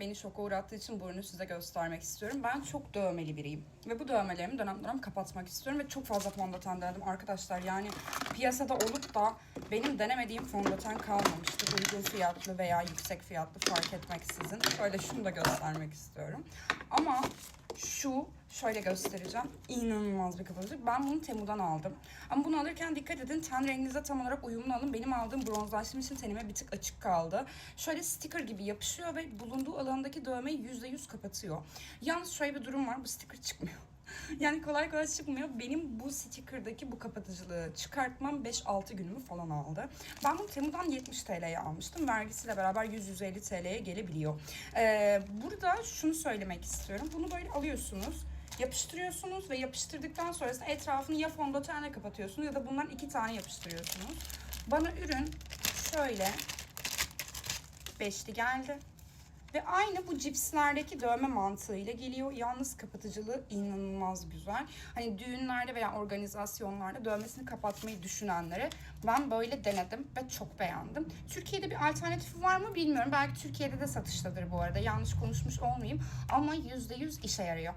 Beni şoka uğrattığı için bu size göstermek istiyorum. Ben çok dövmeli biriyim. Ve bu dövmelerimi dönem dönem kapatmak istiyorum. Ve çok fazla fondöten denedim arkadaşlar. Yani piyasada olup da benim denemediğim fondöten kalmamıştı. Uygun fiyatlı veya yüksek fiyatlı fark etmeksizin. Şöyle şunu da göstermek istiyorum. Ama şu şöyle göstereceğim. İnanılmaz bir kapatıcı. Ben bunu Temu'dan aldım. Ama bunu alırken dikkat edin. Ten renginize tam olarak uyumlu alın. Benim aldığım bronzlaştırma için tenime bir tık açık kaldı. Şöyle sticker gibi yapışıyor ve bulunduğu alandaki dövmeyi %100 kapatıyor. Yalnız şöyle bir durum var. Bu sticker çıkmıyor. Yani kolay kolay çıkmıyor. Benim bu sticker'daki bu kapatıcılığı çıkartmam 5-6 günümü falan aldı. Ben bunu Temu'dan 70 TL'ye almıştım. Vergisiyle beraber 100-150 TL'ye gelebiliyor. Ee, burada şunu söylemek istiyorum. Bunu böyle alıyorsunuz yapıştırıyorsunuz ve yapıştırdıktan sonrasında etrafını ya fondötenle kapatıyorsunuz ya da bundan iki tane yapıştırıyorsunuz. Bana ürün şöyle beşli geldi. Ve aynı bu cipslerdeki dövme mantığıyla geliyor. Yalnız kapatıcılığı inanılmaz güzel. Hani düğünlerde veya organizasyonlarda dövmesini kapatmayı düşünenlere ben böyle denedim ve çok beğendim. Türkiye'de bir alternatifi var mı bilmiyorum. Belki Türkiye'de de satıştadır bu arada. Yanlış konuşmuş olmayayım ama %100 işe yarıyor.